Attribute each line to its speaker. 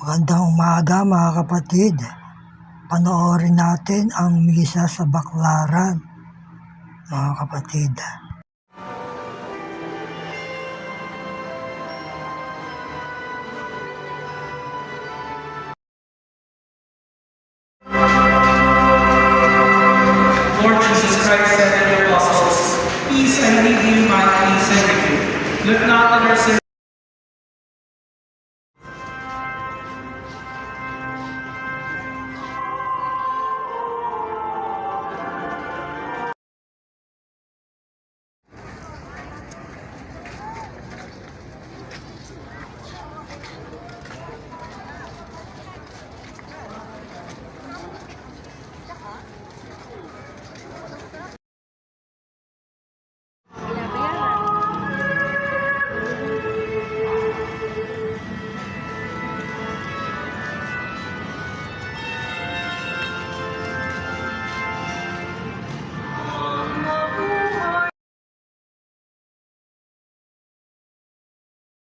Speaker 1: Magandang umaga mga kapatid. Panoorin natin ang misa sa baklaran mga kapatid.
Speaker 2: Lord Jesus Christ said to the apostles, Peace I leave you, my peace I you. Look not on our sins,